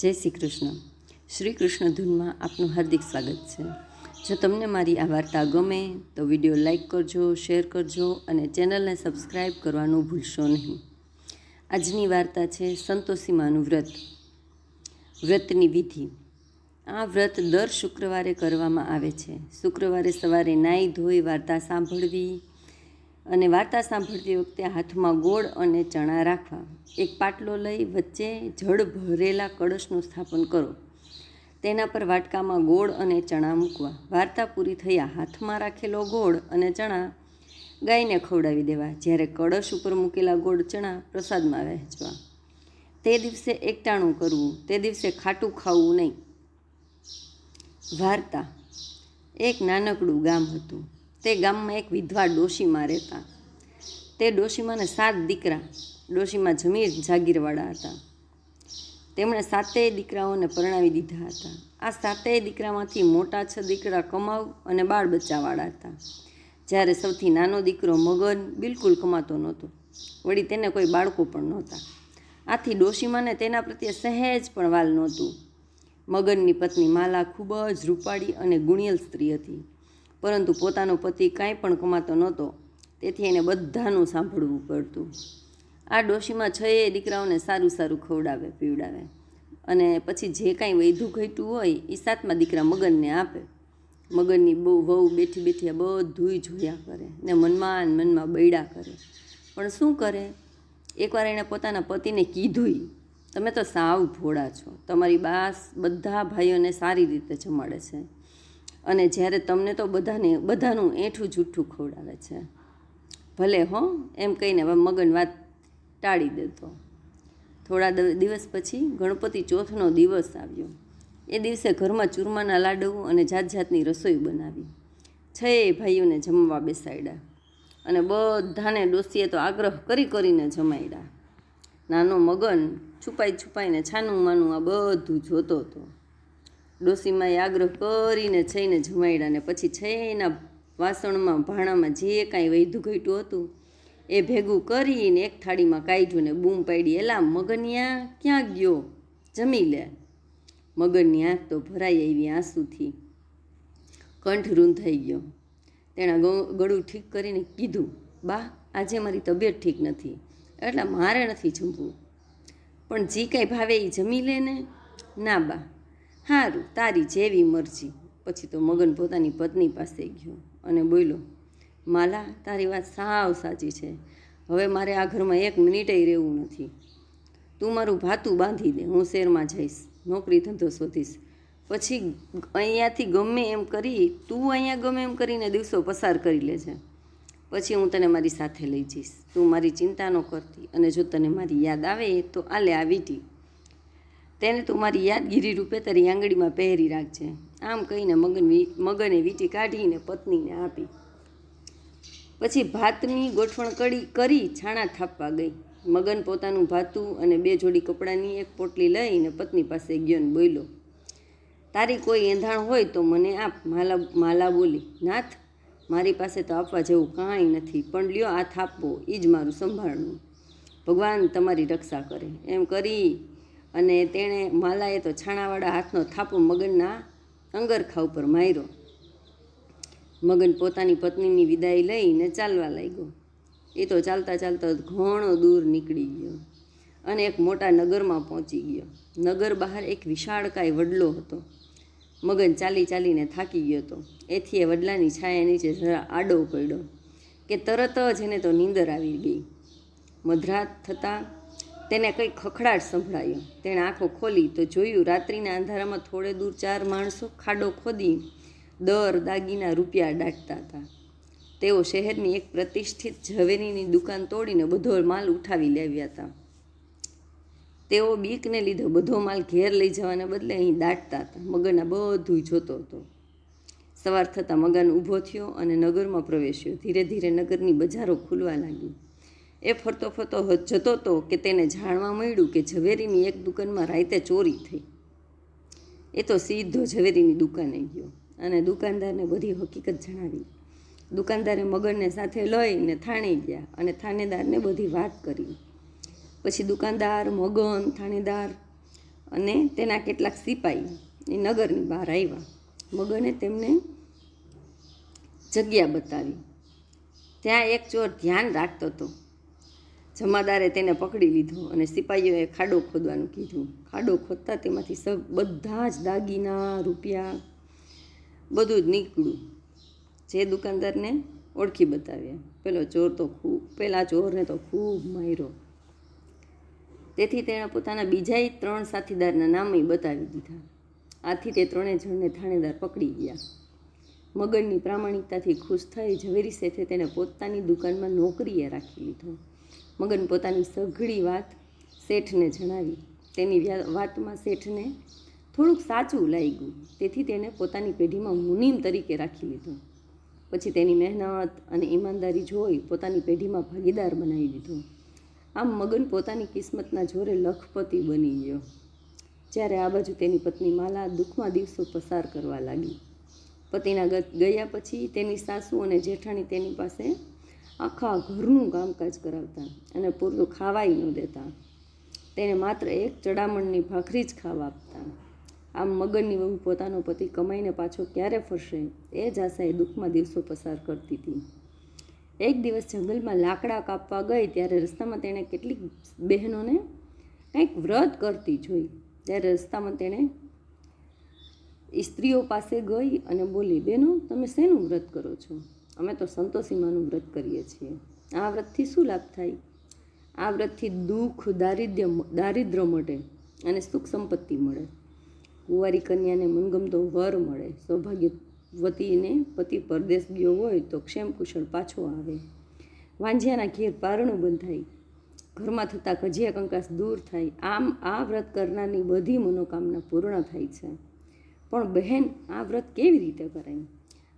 જય શ્રી કૃષ્ણ. શ્રી કૃષ્ણ ધૂનમાં આપનું હાર્દિક સ્વાગત છે. જો તમને મારી આ વાર્તા ગમે, તો વીડિયો લાઇક કરજો, શેર કરજો અને ચેનલને સબસ્ક્રાઈબ કરવાનું ભૂલશો નહીં. આજની વાર્તા છે સંતોષીમાનું વ્રત. વ્રતની વિધિ. આ વ્રત દર શુક્રવારે કરવામાં આવે છે. શુક્રવારે સવારે નાહી ધોઈ વાર્તા સાંભળવી અને વાર્તા સાંભળતી વખતે હાથમાં ગોળ અને ચણા રાખવા. એક પાટલો લઈ વચ્ચે જળ ભરેલા કળશનું સ્થાપન કરો. તેના પર વાટકામાં ગોળ અને ચણા મૂકવા. વાર્તા પૂરી થયા. હાથમાં રાખેલો ગોળ અને ચણા ગાયને ખવડાવી દેવા. જ્યારે કળશ ઉપર મૂકેલા ગોળ ચણા પ્રસાદમાં વહેંચવા. તે દિવસે એકટાણું કરવું. તે દિવસે ખાટું ખાવું નહીં. વાર્તા. એક નાનકડું ગામ હતું. તે ગામમાં એક વિધવા ડોશીમાં રહેતા. તે ડોશીમાને સાત દીકરા ડોશીમાં જમીર જાગીરવાળા હતા. તેમણે સાતેય દીકરાઓને પરણાવી દીધા હતા. આ સાતેય દીકરામાંથી મોટા છ દીકરા કમાવ અને બાળ બચ્ચાવાળા હતા. જ્યારે સૌથી નાનો દીકરો મગન બિલકુલ કમાતો નહોતો. વળી તેને કોઈ બાળકો પણ નહોતા. આથી ડોશીમાને તેના પ્રત્યે સહેજ પણ વાલ નહોતું. મગનની પત્ની માલા ખૂબ જ રૂપાળી અને ગુણિયલ સ્ત્રી હતી. પરંતુ પોતાનો પતિ કાંઈ પણ કમાતો નહોતો. તેથી એને બધાનું સાંભળવું પડતું. આ ડોશીમાં છએ દીકરાઓને સારું સારું ખવડાવે, પીવડાવે. અને પછી જે કાંઈ વૈધું ઘટ્યું હોય એ સાતમા દીકરા મગનને આપે. મગનની બહુ વહુ બેઠી બેઠી બધુંય જોયા કરે ને મનમાં અને મનમાં બૈડા કરે. પણ શું કરે? એકવાર એણે પોતાના પતિને કીધુંય, તમે તો સાવ ભોળા છો. તમારી બાસ બધા ભાઈઓને સારી રીતે જમાડે છે. અને જ્યારે તમને તો બધાને, બધાનું એઠું જૂઠું ખવડાવે છે. ભલે હો, એમ કહીને હવે મગન વાત ટાળી દેતો. થોડા દિવસ પછી ગણપતિ ચોથનો દિવસ આવ્યો. એ દિવસે ઘરમાં ચૂરમાના લાડુ અને જાત જાતની રસોઈ બનાવી. છએ ભાઈઓને જમવા બેસાડ્યા. અને બધાને ડોસીએ તો આગ્રહ કરી કરીને જમાડ્યા નાનો મગન છુપાઈ છુપાઈને છાનું માનું આ બધું જોતો હતો. ડોસીમાએ આગ્રહ કરીને છઈને જમાડ્યા ને પછી છઈના વાસણમાં ભાણામાં જે કાંઈ વૈધું ઘટ્યું હતું, એ ભેગું કરીને એક થાળીમાં કાઢ્યું ને બૂમ પાડી, એલા, મગનિયા ક્યાં ગયો? જમી લે. મગનની આંખ તો ભરાઈ આવી આંસુથી. કંઠ રૂંધાઈ ગયો. તેણે ગળું ઠીક કરીને કીધું, બા, આજે મારી તબિયત ઠીક નથી, એટલે મારે નથી જમવું. પણ જે કાંઈ ભાવે એ જમી લે ને. ના, બા. સારું તારી જેવી મરજી. પછી તો મગન પોતાની પત્ની પાસે ગયો અને બોલ્યો, માલા, તારી વાત સાવ સાચી છે. હવે મારે આ ઘરમાં એક મિનિટે રહેવું નથી. તું મારું ભાતું બાંધી દે, હું શહેરમાં જઈશ, નોકરી ધંધો શોધીશ. પછી અહીંયાથી ગમે એમ કરી, તું અહીંયા ગમે એમ કરીને દિવસો પસાર કરી લેજે. પછી હું તને મારી સાથે લઈ જઈશ. તું મારી ચિંતા ન કરતી અને જો તને મારી યાદ આવે તો આલે આ વીંટી. તેને તું મારી યાદગીરી રૂપે તારી આંગળીમાં પહેરી રાખજે. આમ કહીને મગન મગને વીંટી કાઢીને પત્નીને આપી. પછી ભાતની ગોઠવણ કરી કરી છાણા થાપવા ગઈ. મગન પોતાનું ભાતું અને બે જોડી કપડાની એક પોટલી લઈને પત્ની પાસે ગયો ને બોલ્યો, તારી કોઈ એંધાણ હોય તો મને આપ, માલા માલા બોલી. નાથ, મારી પાસે તો આપવા જેવું કાંઈ નથી, પણ લ્યો આ થાપવો એ જ મારું સંભાળવું ભગવાન તમારી રક્ષા કરે. એમ કરી અને તેણે માલાએ તો છાણાવાળા હાથનો થાપો મગનના અંગરખા ઉપર માર્યો. મગન પોતાની પત્નીની વિદાય લઈને ચાલવા લાગ્યો. એ તો ચાલતા ચાલતા ઘણો દૂર નીકળી ગયો અને એક મોટા નગરમાં પહોંચી ગયો. નગર બહાર એક વિશાળકાય વડલો હતો. મગન ચાલી ચાલીને થાકી ગયો હતો. એથી એ વડલાની છાયા નીચે જરા આડો પડ્યો કે તરત જ એને તો નીંદર આવી ગઈ. મધરાત થતાં તેને કંઈક ખખડાટ સંભળાયો. તેણે આંખો ખોલી તો જોયું રાત્રિના અંધારામાં થોડે દૂર ચાર માણસો ખાડો ખોદી દર દાગીના રૂપિયા દાટતા હતા. તેઓ શહેરની એક પ્રતિષ્ઠિત ઝવેરીની દુકાન તોડીને બધો માલ ઉઠાવી લાવ્યા હતા. તેઓ બીકને લીધે બધો માલ ઘેર લઈ જવાને બદલે અહીં દાટતા હતા. મગન આ બધું જોતો હતો. સવાર થતાં મગન ઊભો થયો અને નગરમાં પ્રવેશ્યો. ધીરે ધીરે નગરની બજારો ખુલવા લાગી. એ ફરતો ફરતો જતો હતો કે તેને જાણવા મળ્યું કે ઝવેરીની એક દુકાનમાં રાતે ચોરી થઈ. એ તો સીધો ઝવેરીની દુકાને ગયો અને દુકાનદારને બધી હકીકત જણાવી. દુકાનદારે મગરને સાથે લઈને થાણે ગયા અને થાણેદારને બધી વાત કરી. પછી દુકાનદાર, મગન, થાણેદાર અને તેના કેટલાક સિપાહી એ નગરની બહાર આવ્યા. મગને તેમને જગ્યા બતાવી. ત્યાં એક ચોર ધ્યાન રાખતો હતો. જમાદારે તેને પકડી લીધો અને સિપાહીઓએ ખાડો ખોદવાનું કીધું. ખાડો ખોદતા તેમાંથી સબ, બધા જ દાગીના, રૂપિયા, બધું જ નીકળ્યું. જે દુકાનદારને ઓળખી બતાવ્યા. પેલો ચોર તો ખૂબ પેલા ચોરને તો ખૂબ માર્યો. તેથી તેણે પોતાના બીજા ત્રણ સાથીદારના નામે બતાવી દીધા. આથી તે ત્રણેય જણને થાણેદાર પકડી ગયા. મગનની પ્રામાણિકતાથી ખુશ થઈ ઝવેરી શેઠે તેને પોતાની દુકાનમાં નોકરીએ રાખી લીધો. મગન પોતાની સઘળી વાત શેઠને જણાવી. તેની વાતમાં શેઠને થોડુંક સાચું લાગ્યું. તેથી તેને પોતાની પેઢીમાં મુનિમ તરીકે રાખી લીધો. પછી તેની મહેનત અને ઈમાનદારી જોઈ પોતાની પેઢીમાં ભાગીદાર બનાવી દીધો. આમ મગન પોતાની કિસ્મતના જોરે લખપતિ બની ગયો. જ્યારે આ બાજુ તેની પત્ની માલા દુઃખમાં દિવસો પસાર કરવા લાગી. પતિના ગયા પછી તેની સાસુ અને જેઠાણી તેની પાસે આખા ઘરનું કામકાજ કરાવતા અને પૂરતું ખાવાય ન દેતા. તેને માત્ર એક ચડામણની ભાખરી જ ખાવા આપતા. આમ મગનની વહુ પોતાનો પતિ કમાઈને પાછો ક્યારે ફરશે એ જ આશાએ દુઃખમાં દિવસો પસાર કરતી હતી. એક દિવસ જંગલમાં લાકડા કાપવા ગઈ ત્યારે રસ્તામાં તેણે કેટલીક બહેનોને કંઈક વ્રત કરતી જોઈ. ત્યારે રસ્તામાં તેણે સ્ત્રીઓ પાસે ગઈ અને બોલી, બહેનો, તમે શેનું વ્રત કરો છો? અમે તો સંતોષીમાનું વ્રત કરીએ છીએ. આ વ્રતથી શું લાભ થાય? આ વ્રતથી દુઃખ, દારિદ્ર્ય દારિદ્ર મટે અને સુખ સંપત્તિ મળે. કુંવારી કન્યાને મનગમતો વર મળે. સૌભાગ્યવતીને પતિ પરદેશ ગયો હોય તો ક્ષેમ કુશળ પાછો આવે. વાંજિયાના ઘેર પારણું બંધાય. ઘરમાં થતા કજિયા કંકાસ દૂર થાય. આમ આ વ્રત કરનારની બધી મનોકામના પૂર્ણ થાય છે. પણ બહેન, આ વ્રત કેવી રીતે કરાય?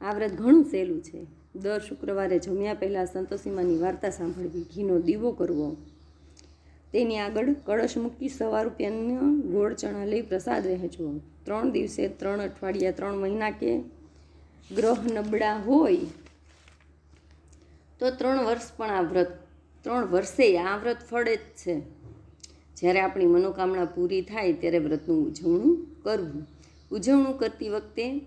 આ વ્રત ઘણું સહેલું છે. દર શુક્રવારે જમ્યા પહેલાં સંતોષીમાની વાર્તા સાંભળવી, ઘીનો દીવો કરવો. તેની આગળ કળશ મૂકી સવા રૂપિયાનો ગોળ ચણા લઈ પ્રસાદ વહેંચવો. ત્રણ દિવસે ત્રણ અઠવાડિયા, ત્રણ મહિના કે ગ્રહ નબળા હોય, તો ત્રણ વર્ષ પણ આ વ્રત, ત્રણ વર્ષે આ વ્રત ફળે જ છે. જ્યારે આપણી મનોકામના પૂરી થાય ત્યારે વ્રતનું ઉજવણું કરવું. ઉજવણું કરતી વખતે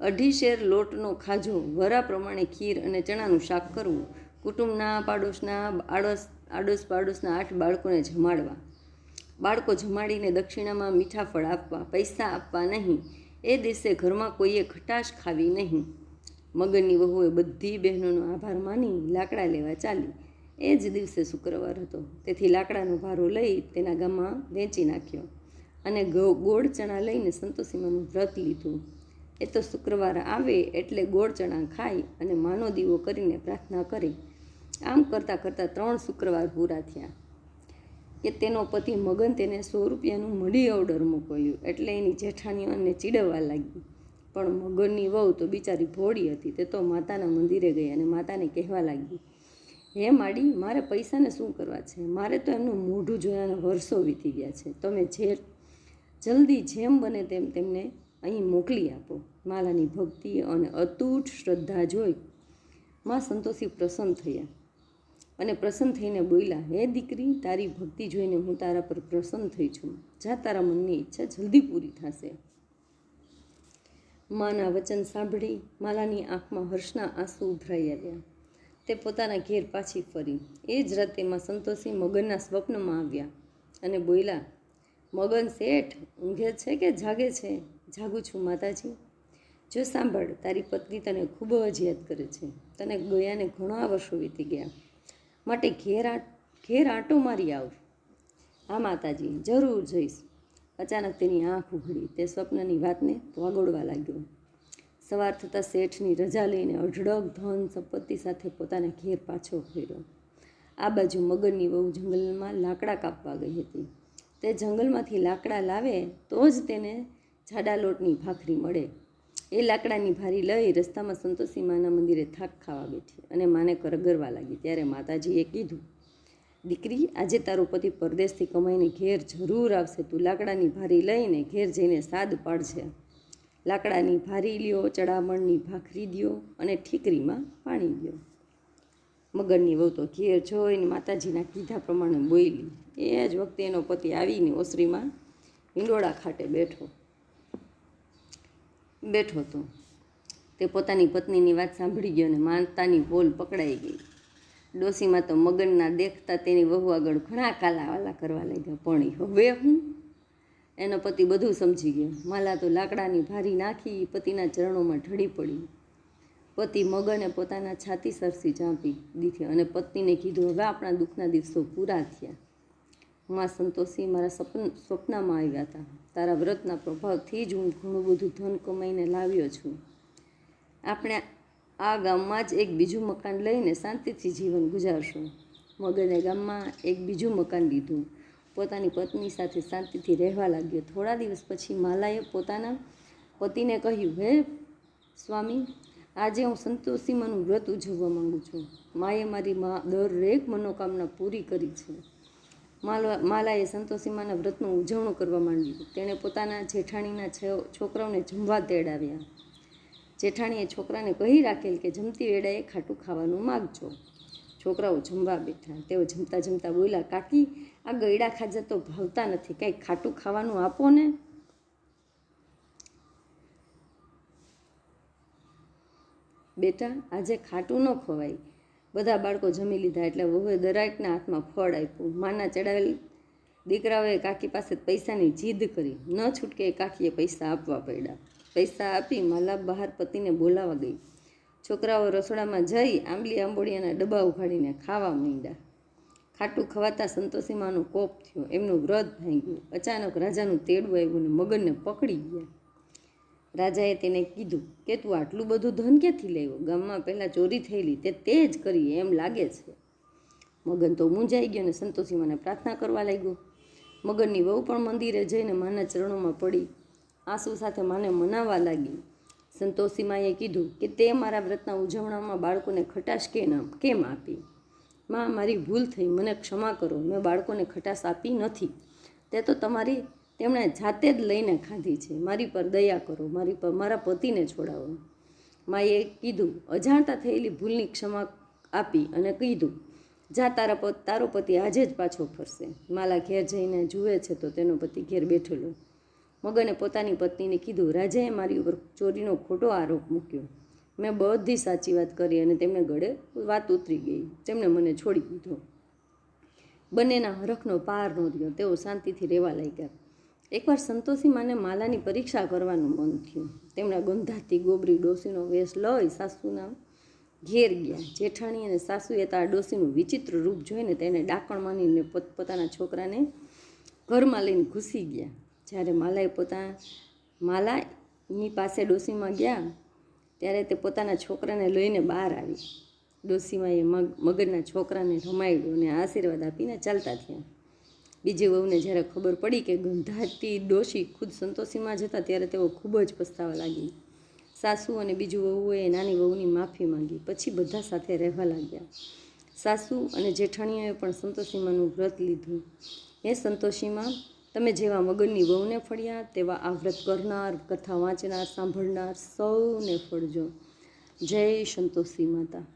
અઢી શેર લોટનો ખાજો, વરા પ્રમાણે ખીર અને ચણાનું શાક કરવું, કુટુંબના પાડોશના આડોશ આડોશ પાડોશના આઠ બાળકોને જમાડવા, બાળકો જમાડીને દક્ષિણામાં મીઠા ફળ આપવા, પૈસા આપવા નહીં, એ દિવસે ઘરમાં કોઈએ ખટાશ ખાવી નહીં. મગનની વહુએ બધી બહેનોનો આભાર માની લાકડા લેવા ચાલી. એ જ દિવસે શુક્રવાર હતો. તેથી લાકડાનો ભારો લઈ તેના ગામમાં વેચી નાખ્યો અને ગોળ ચણા લઈને સંતોષીમાનું વ્રત લીધું. એ તો શુક્રવાર આવે એટલે ગોળ ચણા ખાઈ અને માનો દીવો કરીને પ્રાર્થના કરી. આમ કરતાં કરતાં ત્રણ શુક્રવાર પૂરા થયા. કે તેનો પતિ મગન તેને સો રૂપિયાનું મળી ઓર્ડર મોકલ્યું એટલે એની જેઠાણીઓને ચીડવવા લાગી. પણ મગનની વહુ તો બિચારી ભોળી હતી, તે તો માતાના મંદિરે ગઈ અને માતાને કહેવા લાગી, હે માડી, મારે પૈસાને શું કરવા છે? મારે તો એમનું મોઢું જોયાના વર્ષો વીતી ગયા છે. તમે જે જલ્દી જેમ બને તેમ તેમને અહીં મોકલી આપો. માલાની ભક્તિ અને અતૂટ શ્રદ્ધા જોઈ માં સંતોષી પ્રસન્ન થયા. અને પ્રસન્ન થઈને બોલ્યા, હે દીકરી, તારી ભક્તિ જોઈને હું તારા પર પ્રસન્ન થઈ છું. જા, તારા મનની ઈચ્છા જલ્દી પૂરી થશે. માના વચન સાંભળી માલાની આંખમાં હર્ષના આંસુ ઉભરાઈ આવ્યા. તે પોતાના ઘેર પાછી ફરી. એ જ રાતે માં સંતોષી મગનના સ્વપ્નમાં આવ્યા અને બોલ્યા, મગન શેઠ, ઊંઘે છે કે જાગે છે? જાગું છું, માતાજી. જો સાંભળ, તારી પત્ની તને ખૂબ જ યાદ કરે છે. તને ગયાને ઘણા વર્ષો વીતી ગયા. માટે ઘેર ઘેર આંટો મારી આવ. હા, માતાજી, જરૂર જઈશ. અચાનક તેની આંખ ઉઘડી. તે સ્વપ્નની વાતને વાગોળવા લાગ્યો. સવાર થતાં શેઠની રજા લઈને અઢળક ધન સંપત્તિ સાથે પોતાના ઘેર પાછો ફેર્યો. આ બાજુ મગનની વહુ જંગલમાં લાકડા કાપવા ગઈ હતી. તે જંગલમાંથી લાકડા લાવે તો જ તેને જાડા લોટની ભાખરી મળે. એ લાકડાની ભારી લઈ રસ્તામાં સંતોષી માના મંદિરે થાક ખાવા બેઠી અને માને કરગરવા લાગી. ત્યારે માતાજીએ કીધું, દીકરી, આજે તારો પતિ પરદેશથી કમાઈને ઘેર જરૂર આવશે. તું લાકડાની ભારી લઈને ઘેર જઈને સાદ પાડશે લાકડાની ભારી લ્યો, ચડામણની ભાખરી દ્યો અને ઠીકરીમાં પાણી દ્યો. મગરની વહુ તો ઘેર જોઈને માતાજીના કીધા પ્રમાણે બોલી, એ જ વખતે એનો પતિ આવીને ઓસરીમાં હિંડોળા ખાટે બેઠો. બેઠો હતો. તે પોતાની પત્નીની વાત સાંભળી ગયો અને માનતાની બોલ પકડાઈ ગઈ. ડોસીમાં તો મગનના દેખતા તેની વહુ આગળ ઘણા કાલાવાલા કરવા લાગ્યા. પણ હવે હું? એનો પતિ બધું સમજી ગયો. માલા તો લાકડાની ભારી નાખી પતિના ચરણોમાં ઢળી પડી. પતિ મગને પોતાના છાતી સરસી ચાંપી દીધી અને પત્નીને કીધું, હવે આપણા દુઃખના દિવસો પૂરા થયા. માં સંતોષી મારા સપન, સ્વપ્નમાં આવ્યા હતા. તારા વ્રતના પ્રભાવથી જ હું ઘણું બધું ધન કમાઈને લાવ્યો છું. આપણે આ ગામમાં જ એક બીજું મકાન લઈને શાંતિથી જીવન ગુજારશું. મગને ગામમાં એક બીજું મકાન લીધું. પોતાની પત્ની સાથે શાંતિથી રહેવા લાગ્યો. થોડા દિવસ પછી માલાએ પોતાના પતિને કહ્યું, હે સ્વામી, આજે હું સંતોષીમાનું વ્રત ઉજવવા માંગુ છું. માએ મારી મા દરેક મનોકામના પૂરી કરી છે. માલવા માલાએ સંતોષીમાના વ્રતનું ઉજવણું કરવા માંડ્યું. તેણે પોતાના જેઠાણીના છોકરાઓને જમવા તેડાવ્યા. જેઠાણીએ છોકરાને કહી રાખેલ કે જમતી વેળાએ ખાટું ખાવાનું માગજો. છોકરાઓ જમવા બેઠા. તેઓ જમતા જમતા બોલ્યા, કાકી, આ ગયડા ખાજા તો ભાવતા નથી. કંઈક ખાટું ખાવાનું આપો ને. બેટા, આજે ખાટું ન ખવાય. બધા બાળકો જમી લીધા એટલે વહુએ દરેકના હાથમાં ફળ આપ્યું. માના ચડાવેલ દીકરાઓએ કાકી પાસે પૈસાની જીદ કરી. ન છૂટકે કાકીએ પૈસા આપવા પડ્યા. પૈસા આપી માલા બહાર પતિને બોલાવા ગઈ. છોકરાઓ રસોડામાં જઈ આંબલી આંબોડિયાના ડબ્બા ઉઘાડીને ખાવા માંડ્યા. ખાટું ખવાતા સંતોષીમાનો કોપ થયો. એમનું વ્રત ભાંગ્યું. અચાનક રાજાનું તેડું આવ્યું ને મગનને પકડી ગયા. રાજાએ તેને કીધું કે તું આટલું બધું ધન ક્યાંથી લેવો? ગામમાં પહેલાં ચોરી થયેલી તે તે જ કરી એમ લાગે છે. મગન તો મૂંઝાઈ ગયો અને સંતોષી મને પ્રાર્થના કરવા લાગ્યો. મગનની વહુ પણ મંદિરે જઈને માના ચરણોમાં પડી. આંસુ સાથે માને મનાવવા લાગી. સંતોષીમાએ કીધું કે તે મારા વ્રતના ઉજવણામાં બાળકોને ખટાશ કે નામ કેમ આપી? માં, મારી ભૂલ થઈ, મને ક્ષમા કરો. મેં બાળકોને ખટાશ આપી નથી. તે તો તમારી તેમણે જાતે જ લઈને ખાધી છે. મારી પર દયા કરો, મારી પર, મારા પતિને છોડાવો. માએ કીધું, અજાણતા થયેલી ભૂલની ક્ષમા આપી અને કીધું, જા તારા પત, તારો પતિ આજે જ પાછો ફરશે. માલા ઘેર જઈને જુએ છે તો તેનો પતિ ઘેર બેઠેલો. મગને પોતાની પત્નીને કીધું, રાજાએ મારી ઉપર ચોરીનો ખોટો આરોપ મૂક્યો. મેં બધી સાચી વાત કરી અને તેમને ગળે વાત ઉતરી ગઈ. તેમણે મને છોડી દીધો. બંનેના હરખનો પાર ન તેઓ શાંતિથી રહેવા લાગ્યા. એકવાર સંતોષી માને માલાની પરીક્ષા કરવાનું મન થયું. તેમણે ગંધાતી ગોબરી ડોસીનો વેશ લઈ સાસુના ઘેર ગયા. જેઠાણી અને સાસુએ તો આ ડોસીનું વિચિત્ર રૂપ જોઈને તેને ડાકણ માનીને પોતપોતાના છોકરાને ઘરમાં લઈને ઘૂસી ગયા. જ્યારે માલાએ પોતા, માલાની પાસે ડોસીમાં ગયા, ત્યારે તે પોતાના છોકરાને લઈને બહાર આવી. ડોસીમાએ મગ મગરના છોકરાને રમાડ્યો અને આશીર્વાદ આપીને ચાલતા થયા. બીજી વહુને જ્યારે ખબર પડી કે ગંધાતી ડોશી ખુદ સંતોષીમાં જતા ત્યારે તેઓ ખૂબ જ પસ્તાવા લાગી. સાસુ અને બીજું વહુએ નાની વહુની માફી માંગી, પછી બધા સાથે રહેવા લાગ્યા. સાસુ અને જેઠાણીઓએ પણ સંતોષીમાનું વ્રત લીધું. એ સંતોષીમાં, તમે જેવા મગનની વહુને ફળ્યા, તેવા આ વ્રત કરનાર, કથા વાંચનાર, સાંભળનાર સૌને ફળજો. જય સંતોષી માતા.